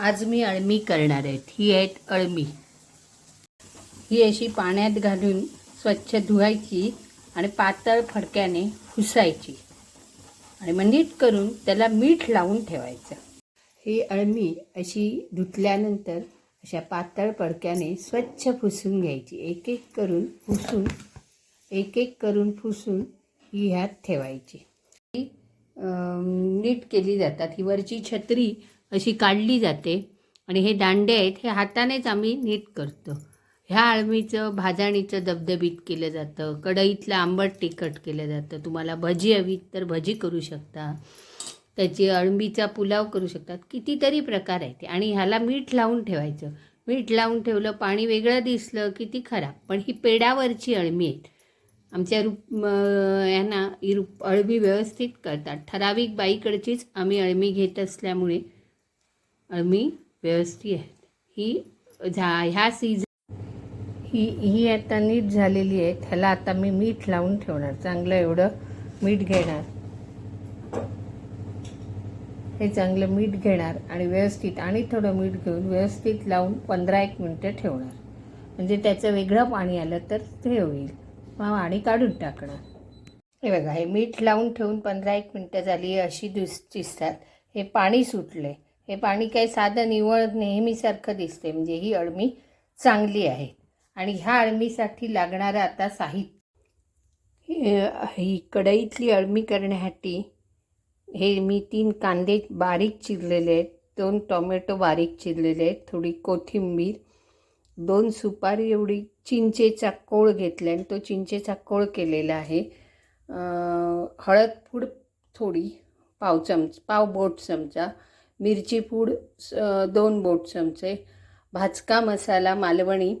आज मी अळमी करणार आहेत. ही आहेत अळमी. ही अशी पाण्यात घालून स्वच्छ धुवायची आणि पातळ फडक्याने फुसायची आणि मग नीट करून त्याला मीठ लावून ठेवायचं. ही अळमी अशी धुतल्यानंतर अशा पातळ फडक्याने स्वच्छ फुसून घ्यायची. एक एक करून फुसून एक एक करून फुसून ही ह्यात ठेवायची. ही नीट केली जातात. ही वरची छत्री अशी काढली जाते. आणि हे दांडे आहेत हे हातानेच आम्ही नीट करतो. ह्या अळमीचं भाजणीचं दबदबीत केलं जातं. कढईतलं आंबट तिखट केलं जातं. तुम्हाला भजी हवी तर भजी करू शकता. त्याची अळंबीचा पुलाव करू शकतात कितीतरी प्रकार आहेत. आणि ह्याला मीठ लावून ठेवायचं. मीठ लावून ठेवलं पाणी वेगळं दिसलं की ती खराब. पण ही पेडावरची अळमी आहेत. आमच्या रूप यांना ही रूप अळमी व्यवस्थित करतात. ठराविक बाईकडचीच आम्ही अळमी घेत असल्यामुळे मी व्यवस्थित आहेत ही झा ह्या सीझन ही ही आता नीट झालेली आहे. ह्याला आता मी मीठ लावून ठेवणार. चांगलं एवढं मीठ घेणार. हे चांगलं मीठ घेणार आणि व्यवस्थित आणि थोडं मीठ घेऊन व्यवस्थित लावून पंधरा एक मिनटं ठेवणार. म्हणजे त्याचं वेगळं पाणी आलं तर ते होईल. मग आणि काढून टाकणार. हे बघा हे मीठ लावून ठेवून पंधरा एक मिनटं झाली अशी दिस दिसतात. हे पाणी सुटले हे पाणी काही साधं निवळ नेहमीसारखं दिसते. म्हणजे ही अळमी चांगली आहे. आणि ह्या अळमीसाठी लागणारं आता साहित्य. हे- ही कढईतली अळमी करण्यासाठी हे मी तीन कांदे बारीक चिरलेले आहेत. दोन टोमॅटो बारीक चिरलेले आहेत. थोडी कोथिंबीर दोन सुपारी एवढी चिंचेचा कोळ घेतला आणि तो चिंचेचा कोळ केलेला आहे. हळद पूड थोडी पाव चमच पाव बोट चमचा मिरची पूड स- दोन बोट चमचे भाजका मसाला मालवणी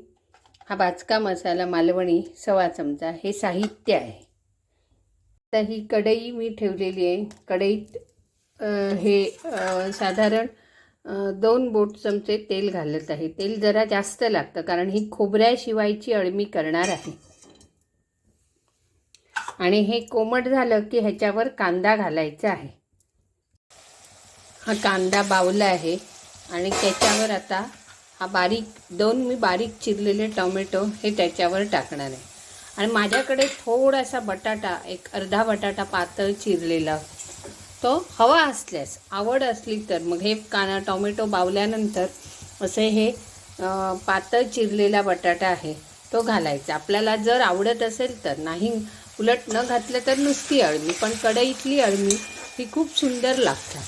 हा भाजका मसाला मालवणी सवा चमचा हे साहित्य आहे. आता ही कढई मी ठेवलेली आहे. कढईत हे साधारण दोन बोट चमचे तेल घालत आहे. तेल जरा जास्त लागतं कारण ही खोबऱ्याशिवायची अळमी करणार आहे. आणि हे कोमट झालं की ह्याच्यावर कांदा घालायचा आहे. हा कांदा बावला आहे आणि त्याच्यावर आता हा बारीक दोन मी बारीक चिरलेले टोमॅटो हे त्याच्यावर टाकणार आहे. आणि माझ्याकडे थोडासा बटाटा एक अर्धा बटाटा पातळ चिरलेला तो हवा असल्यास आवड असली तर. मग हे काना टोमॅटो बावल्यानंतर असे हे पातळ चिरलेला बटाटा आहे तो घालायचा. आपल्याला जर आवडत असेल तर नाही उलट न घातलं तर नुसती अळमी पण कढईतली अळमी ही खूप सुंदर लागतात.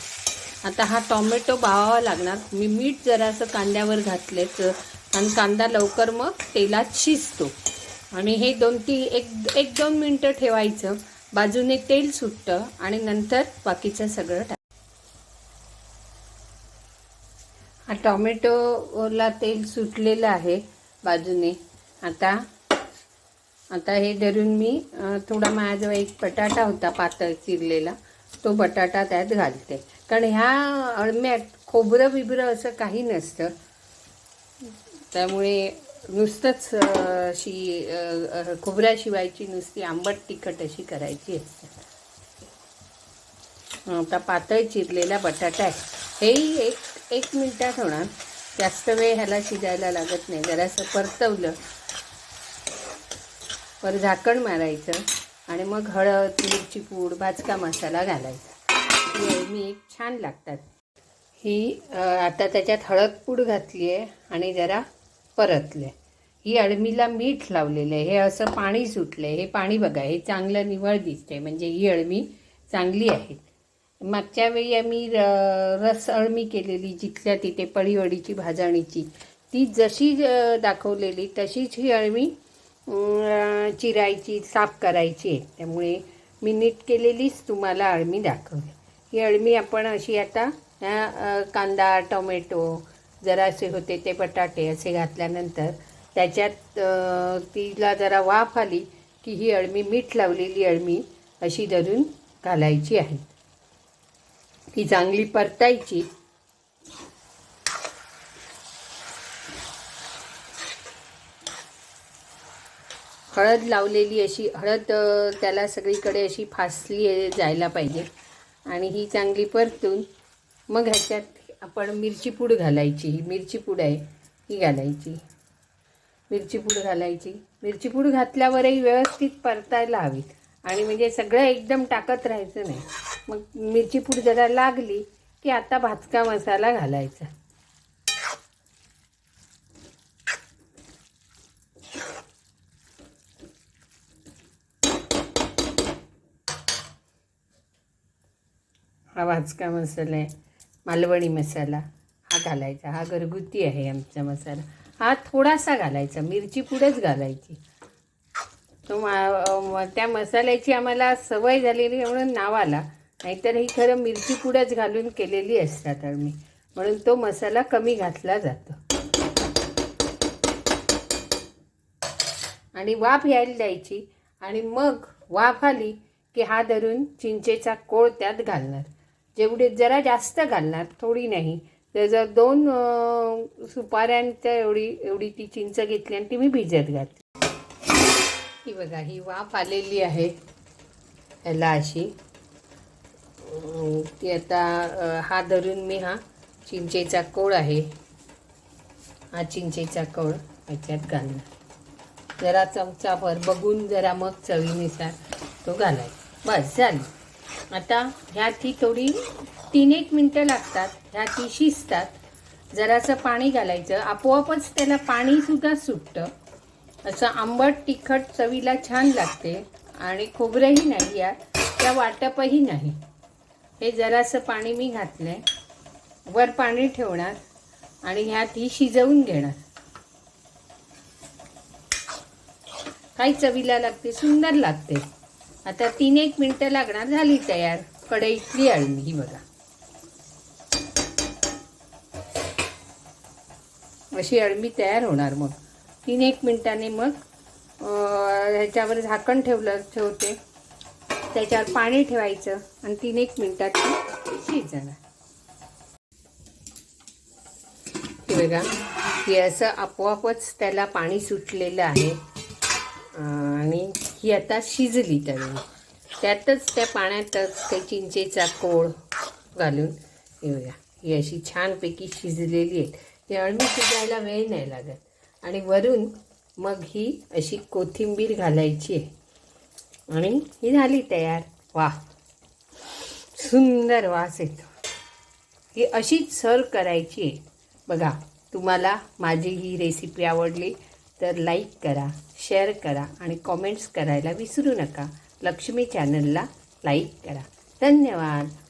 आता हा टोमॅटो बावावा लागणार. मी मीठ जरासं कांद्यावर घातले तर आणि कांदा लवकर मग तेलात शिजतो. आणि हे दोन ती एक एक दोन मिनटं ठेवायचं. बाजूने तेल सुटतं आणि नंतर बाकीचं सगळं टाक हा टोमॅटोला तेल सुटलेलं आहे बाजूने. आता आता हे धरून मी थोडा माझ्याजवळ एक बटाटा होता पातळ चिरलेला. तो बटाटा त्यात घालते. कारण ह्या अळम्यात खोबरं बिबरं असं काही नसतं. त्यामुळे नुसतंच अशी खोबऱ्या शिवायची नुसती आंबट तिखट अशी करायची असते. आता पातळ चिरलेला बटाटा आहे. हेही एक एक मिनटात होणार. जास्त वेळ ह्याला शिजायला लागत नाही. जरासं परतवलं. वर झाकण मारायचं. आणि मग हळद मिरची पूड भाजका मसाला घालायचा. ही अळमी छान लागतात. ही आता त्याच्यात हळद पूड घातली आहे आणि जरा परतले. ही अळमीला मीठ लावलेलं आहे. हे असं पाणी सुटलं आहे हे पाणी बघा हे चांगलं निवळ दिसते म्हणजे ही अळमी चांगली आहे. मागच्या वेळी आम्ही र- रस अळमी केलेली जिथल्या तिथे पळीवडीची भाजणीची ती जशी दाखवलेली तशीच ही अळमी चिरायची साफ करायची आहे. त्यामुळे मी नीट केलेलीच तुम्हाला अळमी दाखवली ही अळमी आपण अशी आता ह्या कांदा टोमॅटो जरासे होते ते बटाटे असे घातल्यानंतर त्याच्यात तिला जरा वाफ आली की ही अळमी मीठ लावलेली अळमी अशी धरून घालायची आहे. ती चांगली परतायची. हळद लावलेली अशी हळद त्याला सगळीकडे अशी फासली जायला पाहिजे. आणि ही चांगली परतून मग ह्याच्यात आपण मिरची पूड घालायची. ही मिरची पूड आहे ही घालायची. मिरची पूड घालायची. मिरची पूड घातल्यावरही व्यवस्थित परतायला हवी आणि म्हणजे सगळं एकदम टाकत राहायचं नाही. मग मिरची पूड जरा लागली की आता भाजका मसाला घालायचा. हा वाचका मसाला आहे मालवणी मसाला हा घालायचा. हा घरगुती आहे आमचा मसाला. हा थोडासा घालायचा मिरची पुढेच घालायची. तो मा त्या मसाल्याची आम्हाला सवय झालेली आहे म्हणून नाव आला. नाहीतर ही खरं मिरची पुढेच घालून केलेली असतात आम्ही. म्हणून तो मसाला कमी घातला जातो. आणि वाफ यायला द्यायची. आणि मग वाफ आली की हा धरून चिंचेचा कोळ त्यात घालणार. जेवढे जरा जास्त घालणार थोडी नाही. तर जर दोन सुपाऱ्यांच्या एवढी एवढी ती चिंच घेतली आणि ती मी भिजत घातली. ही बघा ही वाफ आलेली आहे. ह्याला अशी. ती आता हा धरून मी हा चिंचेचा कोळ आहे. हा चिंचेचा कोळ ह्याच्यात घालणार. जरा चमचाभर बघून जरा मग चवीनुसार तो घालायचा. बस झाली. आता ह्यात ही थोडी तीन एक मिनटं लागतात. ह्या ती शिजतात. जरासं पाणी घालायचं. आपोआपच त्याला पाणीसुद्धा सुटतं. असं आंबट तिखट चवीला छान लागते. आणि खोबरंही नाही यात. त्या वाटपही नाही. हे जरासं पाणी मी घातलं आहे वर पाणी ठेवणार. आणि ह्यात ही शिजवून घेणार. काही चवीला लागते सुंदर लागते. आता तीन एक मिनटं लागणार झाली तयार. कढईतली अळणी ही बघा. अशी अळमी तयार होणार मग. तीन एक मिनटाने मग ह्याच्यावर झाकण ठेवलं ठेवते. त्याच्यावर पाणी ठेवायचं आणि तीन एक मिनिटात ती शिजणार. हे बघा हे असं आपोआपच त्याला पाणी सुटलेलं आहे. आणि ही आता शिजली तळून त्यातच त्या पाण्यातच काही चिंचेचा कोळ घालून येऊया. ही अशी छानपैकी शिजलेली आहे ती अळमी शिजायला वेळ नाही लागत. आणि वरून मग ही अशी कोथिंबीर घालायची आहे. आणि ही झाली तयार. वा. सुंदर वास येतो. ही अशीच सर्व करायची आहे. बघा तुम्हाला माझी ही रेसिपी आवडली. तर लाईक करा शेअर करा आणि कॉमेंट्स करायला विसरू नका. लक्ष्मी चॅनलला लाईक करा. धन्यवाद.